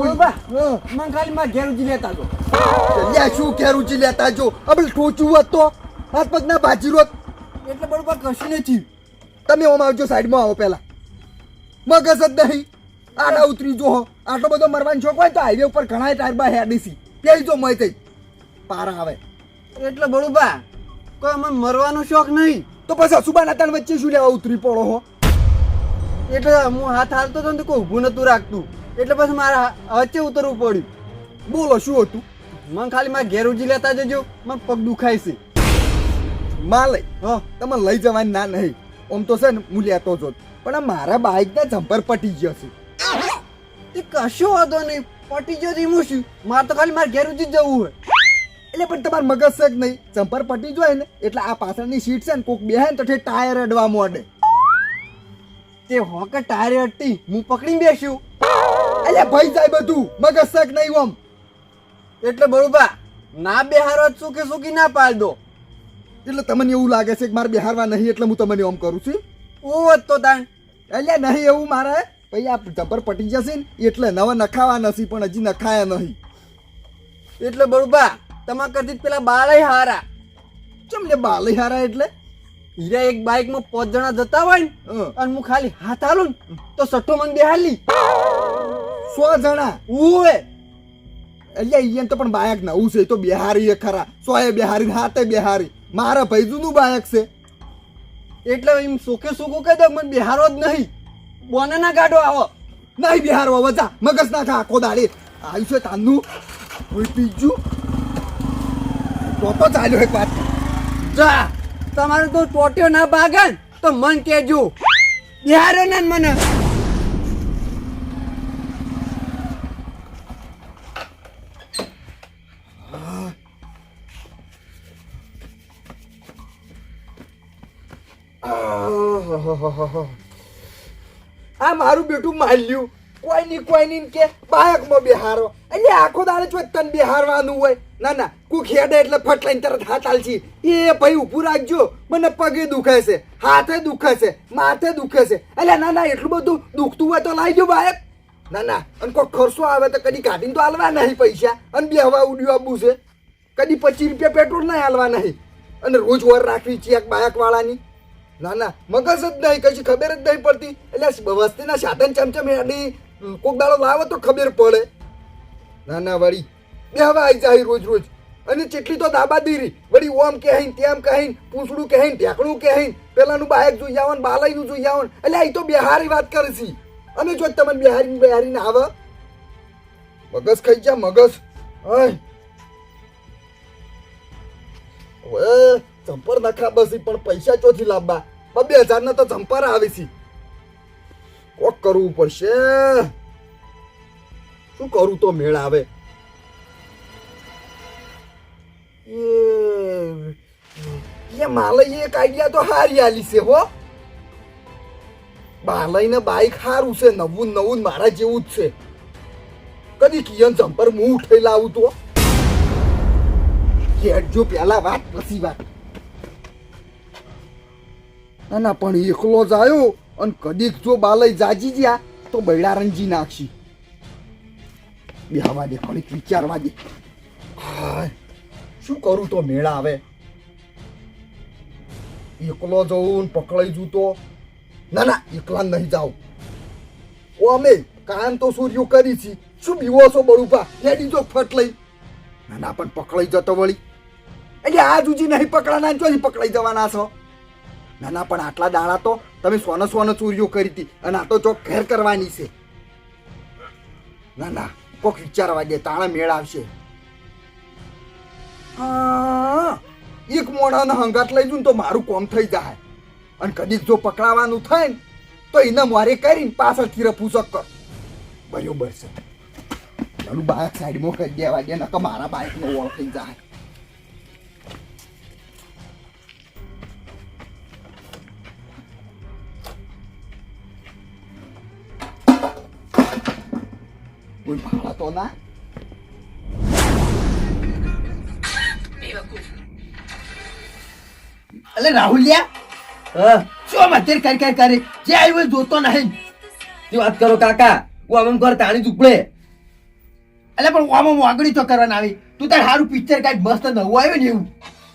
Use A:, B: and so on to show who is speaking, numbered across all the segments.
A: બોલ. બા. મને ખાલી માં ઘેર ઉજી લેતા તો
B: લ્યા શું છે લેતા જો? આપણે ટોચું હોત તો. હાથ પગ ના ભાજી રોત
A: એટલે બરોબર કશું નથી.
B: તમે ઓમ આવજો સાઈડમાં આવો પહેલા. મગજ જ નહીં. આડા ઉતરી જો. આટલો બધો મરવાનો શોખ હોય તો હાઈવે ઉપર ઘણા ટાયર બા હેડીસી પેલી જો મય થઈ. પારા આવે.
A: એટલે બળુબા કોઈ મને મરવાનો શોખ નહીં.
B: તો પછી અસુબાના તાણ વચ્ચે શું લેવા ઉતરી પડો હો?
A: એટલે હું હાથ હાલતો હતો તો કોઈ ઊભું નતું રાખતું. એટલે પછી મારા વચ્ચે ઉતરવું પડ્યું.
B: બોલો શું હતું?
A: મને ખાલી મારા ઘેર ઉજી લેતા જજો મને પગ દુખાય છે.
B: માં લઈ
A: હા.
B: તમે લઈ જવાની ના નહીં. આમ તો છે ને હું લેતો જ પણ આ મારા બાઇક ના જમ્પર પટી ગયો છે.
A: તે કશો વાંધો નહીં. પટી ગયો તો એમાં શું? મારે તો ખાલી મારા ઘેર ઉજી જ જવું હોય.
B: એટલે પણ તમારે મગજ છે જ નહીં? જમ્પર પટી જાય ને એટલે આ પાછળની સીટ છે ને કોક બેહે ને તો ટાયર અડવા મોડે.
A: તે હોકે ટાયર અડતી હું પકડીને બેસ્યું.
B: એટલે ભાઈ જાય બધું. મગજ છે નહીં ઓમ
A: એટલે બળુબા ના બેહારો સુખી સુખી ના પાડ દો.
B: એટલે તમને એવું લાગે છે કે મારે બેહારવા નહીં એટલે હું તમને ઓમ કરું છું
A: ઓ તો તાણ.
B: એટલે નહીં એવું મારે. ભાઈ આ જબર પટી જશે ને એટલે નવા નખાવા નથી પણ હજી નખાયા નહીં.
A: એટલે બળુબા તમારા કરતી પેલા બાળય હારા.
B: ચમ લે બાલી હારા એટલે?
A: હીરા એક બાઇકમાં પાંચ જણા જતા હોય ને અને હું ખાલી હાથ હાલું તો સઠ્ઠો મને બેહાલી
B: સો જણા?
A: ઉવે.
B: એટલે અહીંયા તો પણ બાયક નવું છે તો બિહારી એ ખરા. સો એ બિહારી હાથે બિહારી. મારા ભાઈ જૂનું બાયક છે.
A: એટલે એમ સુખે સુખું કહી દે મને બિહારો જ નહીં. બોને ના કાઢો આવો.
B: નહીં બિહારો વજા મગજ ના ખા આખો દાડી. આવ્યું છે તાનું. કોઈ પીજું. તો તો ચાલ્યો એક વાત.
A: જા. તમારે તો ટોટ્યો ના ભાગે તો મન કેજો. બિહારો ને મને.
B: આ મારું બેટું માલ્યું. કોઈ ની કોઈ ની કે બાયકમાં બિહારો. એટલે આખો દાડે જો તન બિહારવાનું હોય. ના ના કુક હેડે એટલે ફટ લઈને તરત હાથ હાલશી એ ભાઈ ઊભું રાખજો. મને પગે દુખે છે, હાથે દુખે છે, માથે દુખે છે. એટલે ના ના, એટલું બધું દુખતું હોય તો લાવજો બાયક ના ના, અને કોઈ ખર્ચો આવે તો કદી કાઢીને તો હાલવા નહીં પૈસા. અને બે હવા ઉડ્યું આબુ છે. કદી પચીસ રૂપિયા પેટ્રોલ નહીં હાલવા નહીં. અને રોજ વર રાખવી ચેક બાયક વાળાની ના ના, મગજ જ નહીં કશી ખબર જ નહીં પડતી. એટલે વસ્તીના સાધન ચમચમ હેડી કોક દાડો લાવે તો ખબર પડે. ના ના, વળી બે હવે આવી જાય રોજ રોજ. અને ચેટલી તો દાબાદીરી. વળી ઓમ કહેન, તેમ કહેન, પૂંછડું કહેન, ઢેકણું કહેન, પેલાનું બાયક જોઈ આવન, બાલાઈનું જોઈ આવન. એટલે અહીં તો બિહારી વાત કરે છે. અને જો તમને બિહારી બિહારી ને આવે, મગજ ખાઈ જા, મગજ. ઓય હવે જમ્પર નખા બસી પણ પૈસા ચોથી લાવવા બબે હજાર ના તો જમ્પર આવે છે કોક કરવું પડશે. શું કરું તો મેળ આવે? એ માલય એક આઈડિયા તો હારી આલી છે હો. બાલઈને બાઈક હારું છે, નવું નવું મારા જેવું જ છે. કદી કિયન જમ્પર હું ઉઠાઈ લાવું તો? જો પેલા વાત, પછી વાત. ના ના પણ એકલો જ આવ્યો અને કદીક જો બાલય જાજી ગયા તો બૈડા રંજી નાખશી. બેહવા દે ઘડીક વિચારવા દે. શું કરું તો મેળા આવે? એકલો જવું પકડાઈ જુ તો? ના ના, એકલા નહીં જાઉં. ઓ અમે કામ તો સૂર્યો કરી છી. શું બીવો છો બળુપા હેડી જો ફટ લઈ. ના ના, પણ પકડાઈ જતો વળી. એટલે આ જુજી નહીં પકડાના ચોથી પકડાઈ જવાના છો? ના ના પણ આટલા દાડા તો તમે સોનો સોનો ચોરીઓ કરી હતી અને આ તો ચોક ઘેર કરવાની છે. ના ના, કોક વિચારવા દે, તાણા મેળ આવશે. એક મોઢાનો હંગાત લઈ જઉં તો મારું કોમ થઈ જાય. અને કદીક જો પકડાવાનું થાય ને, તો એને મારે કરીને પાછળથી રફુસક કર. બરોબર છે. મારું બાઇક સાઈડમાં કરી દેવા દે, નકર મારા બાઇકનો ઓળ થઈ જાય. કોઈ ભાડા તો ના
C: અલે રાહુલિયા શું આમ કર કરી કરી? જે આવ્યું હોય જોતો નહીં.
D: શું વાત કરો કાકા હું આમ ઘર તાણી ચૂપડે
C: અલે પણ આમાં વાગડી તો કરવાના આવી. તું તાર સારું પિક્ચર કાંઈક મસ્ત નવું આવ્યું ને એવું?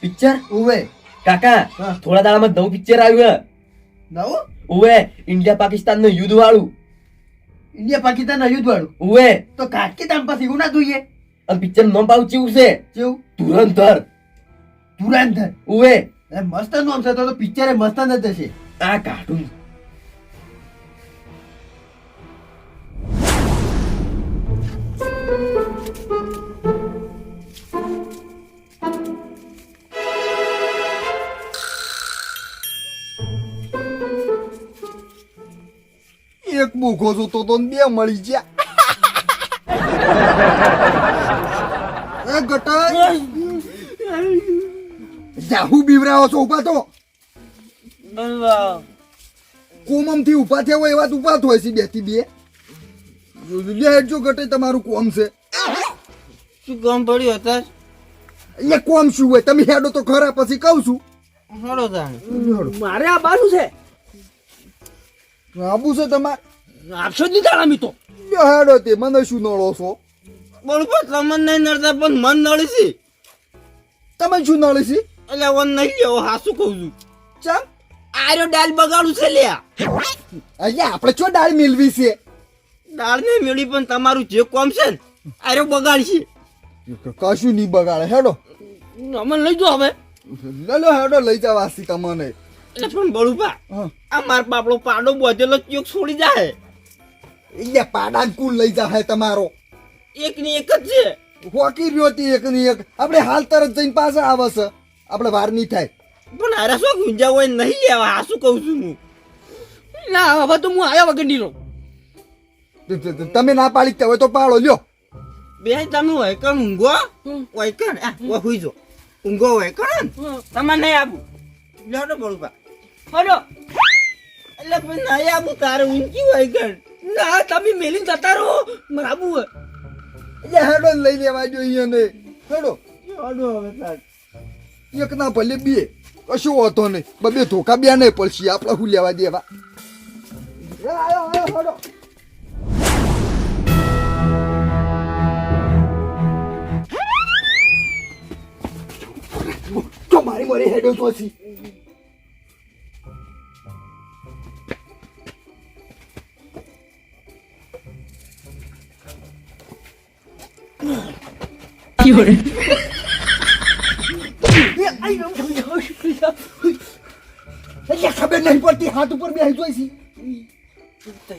D: પિક્ચર
C: ઉવે.
D: કાકા થોડા દાડામાં નવું પિક્ચર આવ્યું
C: નવું?
D: ઉવે ઇન્ડિયા પાકિસ્તાનનું યુદ્ધ વાળું.
C: ઇન્ડિયા પાકિસ્તાન યુદ્ધ વાળું.
D: ઓવે
C: તો તામ પાસે એવું ના જોઈએ?
D: અને પિક્ચર નોમ ભાવ ચેવું છે.
C: કેવું
D: ધુરંધર.
C: તુરંતર
D: ઓવે
C: મસ્ત નોમ છે તો પિક્ચર મસ્ત ન થશે
D: આ કાર્ટૂન
B: એક બુખો જોતો તો બે મળી ગયા. એ ગટા જાહુ બીવરાવો છો ઊભા તો કોમમથી ઊભા થયા હોય એવા જ ઊભા હોય છે બે. થી બે હેડજો ગટે તમારું કોમ છે.
E: શું કામ પડ્યું હતા
B: એટલે કોમ શું હોય? તમે હેડો તો ખરા પછી કહું છું.
E: હેડો તાણે.
A: મારે આ બાજુ છે.
B: આબુ છે તમારે?
A: આપશો જ નહીં તારા
B: મિત્રો હેડો તે મને શું નળો છો?
E: બરોબર તમને નહીં નડતા પણ મન નડી છે.
B: તમે શું છે?
E: એટલે વન નહીં લેવો હાસું કહું છું.
B: ચમ?
E: આર્યો દાળ બગાડું છે લ્યા.
B: અહીંયા આપણે ચો દાળ મેળવી છે?
E: દાળ નહીં મેળવી પણ તમારું જે કોમ છે ને આર્યો બગાડશે
B: કશું નહીં બગાડે હેડો.
E: અમને લઈ જો હવે.
B: લો હેડો લઈ જાવ તમને
E: એટલે પણ બળુપા
B: હા.
E: આ માર બાપડો પાડો બોધેલો ચોક છોડી જાય.
B: એટલે પાડાન કુલ લઈ જા તમારો.
E: એક ની એક જ છે.
B: હોકી રહ્યો હતી એક ની એક. આપણે હાલ તરત જઈને પાછા આવે છે. આપણે વાર નહીં થાય.
E: પણ અરે શું ગુંજા હોય નહીં લેવા? હાસું કહું છું હું?
A: ના હવે તો હું આયા વગર નહીં રહું.
B: ત- ત- ત- તમે ના પાડી હોય તો પાડો લ્યો.
E: બે તમે હોય કણ ઊંઘો. હોય કણ આ હુઈ જો. ઊંઘો હોય કણ તમારે નહીં આવું. લેડો બળુપા
A: હલો.
E: એટલે નહીં આવું તારે ઊંઘી હોય કણ
A: ના તમે મેલીને જતા રહો. મરાબુ
B: એટલે હેડો લઈ લેવા જોઈએ ને. હેડો.
E: લેડો હવે તાર.
B: એક ના ભલે બે. કશું હોતો નહીં. બબે ધોકા બે નહીં પડશે. આપણે હું લેવા દેવા. એ આયો, આયો, હેડો. તો મારી મારી હેડો તો છી એટલે ખબર નહીં પડતી હાથ ઉપર બેસી જોઈ છે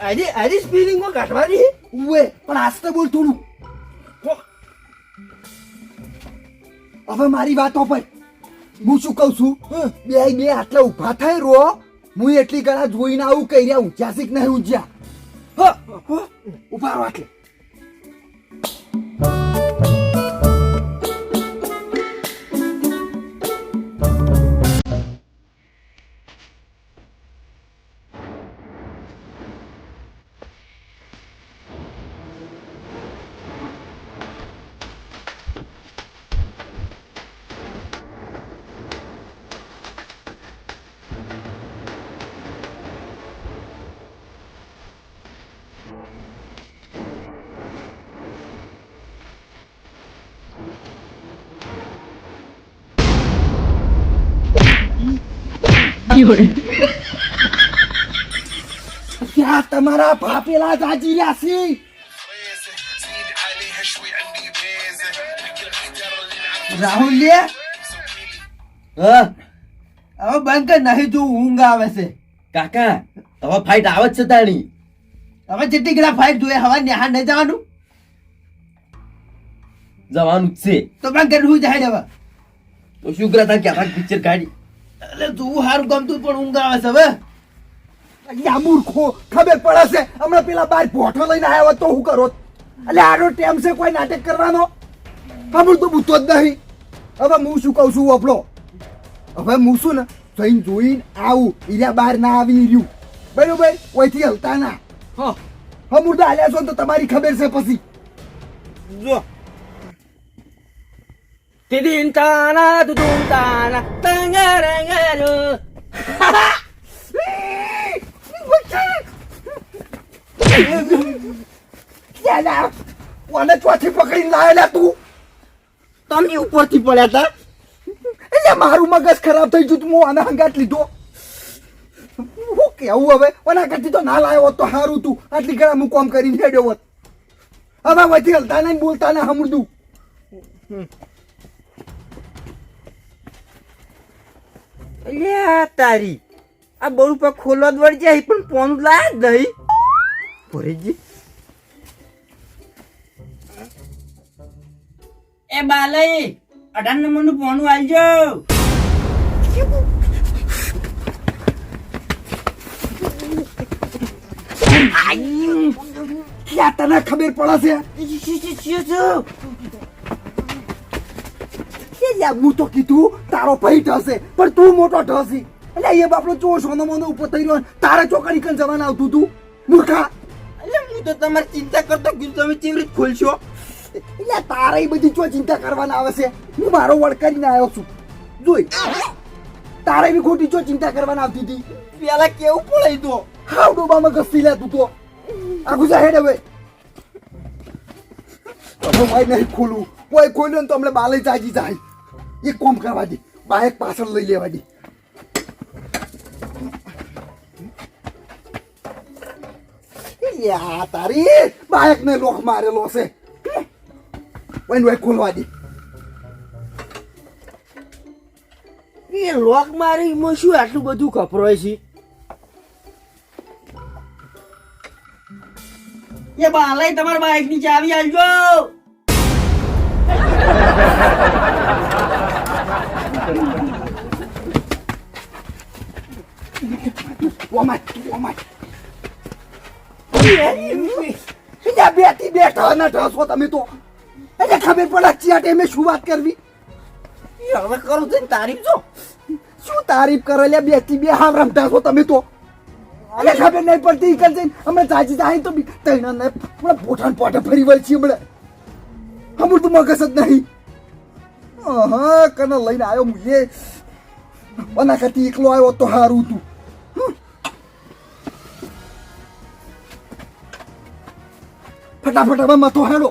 E: આજે આજે સ્પીલિંગમાં કાઢવાની?
B: ઉવે પણ આસ્તે બોલ થોડું. હવે મારી વાતો પર. હું શું કહું છું? બે બે આટલા ઊભા થાય રો. હું એટલી ગળા જોઈને આવું કહી રહ્યા ઊંચ્યા શીખ નહીં હ, હ, ઊભા રહો આટલે. ત્યાં તમારા ભાપેલા જાજી રહ્યા છે.
C: રાહુલ હવે બંધ કર નહીં તું ઊંઘ આવે છે.
D: કાકા હવે ફાઇટ આવે છે તાણી.
C: હવે જેટલી કડા ફાઇટ જોઈએ હવે નેહા નહીં જવાનું.
D: જવાનું છે.
C: તો બંધ કરી હું જાય હવે.
D: તો શું કરે કે ક્યાં પિક્ચર કાઢી?
C: એટલે તું સારું ગમતું પણ ઊંઘ આવે છે હવે.
B: અહીંયા મૂર્ખો ખબર પડે છે? હમણાં પેલા બાર ભોઠો લઈને આવ્યા તો શું કરો? એટલે આનો ટેમ છે કોઈ નાટક કરવાનો? ખબર તો બૂતો જ નહીં. હવે હું શું કહું છું વપલો હવે હું શું ને જઈને જોઈને આવું. ઈર્યા બહાર ના આવી રહ્યું. બરોબર? કોઈથી હલતા ના.
A: હા.
B: તો હાલ્યા છો ને તો તમારી ખબર છે પછી.
E: જો. તાના તંગરંગરો
B: યાલા કોને ચોથી પકડીને લાયેલા તું.
E: તમે ઉપરથી પડ્યા હતા
B: એટલે મારું મગજ ખરાબ થઈ ગયું તું હું આને હંગાટ લીધો. હું કેવું હવે ઓના કરતી તો ના લાયો હોત તો સારું તું. આટલી ઘણા હું કોમ કરીને હેડ્યો હોત હવે વધી હલતા નહીં બોલતા ને હમડું
E: અલ્યા તારી આ બહુ પર ખોલવા જ વળી જાય પણ ફોન લાયા જ નહીં ભરીજી એ બાલઈ અઢાર નંબરનું ફોન વાલજો
B: ક્યાં તને ખબર પડે છે હું તો કીધું તારો ભાઈ ઢસે પણ તું મોટો ઢસી. એટલે એ બાપડો ચો સોનો મોનો ઉપર થઈ રહ્યો તારે ચોકડી કન જવાના આવતું તું? મૂર્ખા.
E: એટલે હું તો તમારી ચિંતા કરતો કે તમે કેવી રીતે ખોલશો?
B: એટલે તારે બધી ચો ચિંતા કરવાના આવે છે? હું મારો વળકારીને આવ્યો છું. જોઈ. તારે બી ખોટી ચો ચિંતા કરવાના આવતી હતી?
E: પેલા કેવું પડાઈ તો
B: હાવ ડોબામાં ગસ્તી લે તું તો. આખું જા હેડ હવે. હવે ભાઈ નહીં ખોલું. કોઈ ખોલ્યો ને તો હમણાં બાલે જાગી જાય. એક કોમ કરવા દે બાઇક પાછળ લઈ લેવા દે યા તારી બાઇક ને લોક મારેલો છે વૈન વૈ ખોલવા દે
E: એ લોક મારી માં શું આટલું બધું કપરોય છે એ બાલાઈ તમારા બાઈકની ચાવી આલજો.
B: એટલે તમે તો એટલે ખબર પડે ચિયા શું વાત કરવી
E: હવે કરું તો તારીફ જો
B: શું તારીફ કરે બેથી બે હાવ રમતા છો તમે તો એટલે ખબર નહીં પડતી ઈ જઈને અમે જાજી જાય તો તૈણા ને પોઠાણ પોઠે ફરી વળ છીએ હમણાં હમણાં તો મગજ જ નહીં હા કને લઈને આવ્યો હું એ ઓના કરતી એકલો આવ્યો તો હારું તું હમ. ફટાફટ હવે મતો હેડો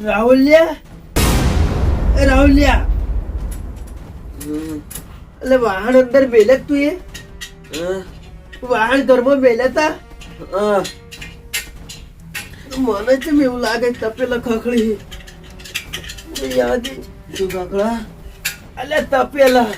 C: રાહુલિયા એ રાહુલિયા એટલે વાહન અંદર મેલે તું એ વાહન ઘરમાં મેલે તા મને કેમ એવું લાગે તપેલા ખખડી યાદ શું ખખડા અલે તપેલા.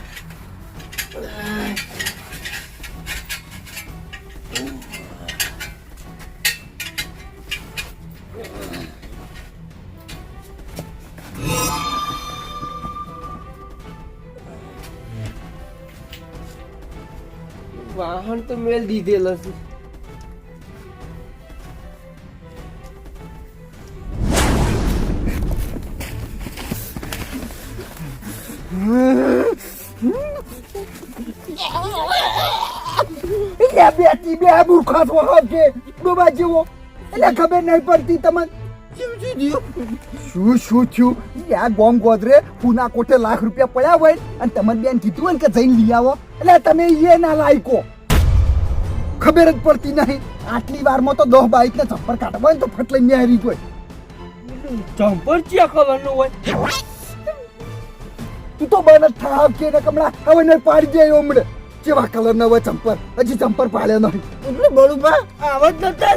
C: વાહન તો મેલ દીધેલા છે
B: ખબર નહીં પડતી તમને. શું શું થયું? આ ગોમ ગોદરે પૂના કોઠે લાખ રૂપિયા પડ્યા હોય અને તમે બેન કીધું કે જઈને લઈ આવો. એટલે તમે એ ના લાયકો. ખબર જ પડતી નહીં. આટલી વારમાં તો દોહ બાઈક ને ચંપર કાઢવા હોય ને તો ફટ લઈને આવી ગયો
E: જમ્પર ચિયા કલરનું હોય?
B: તું તો બન થાવ કે ને કમળા. હવે ને પાડી દે હમણે કેવા કલર ના હોય ચંપર. હજી ચંપર પાડ્યો નહીં.
E: એટલે બળુબા આવા જ નતા?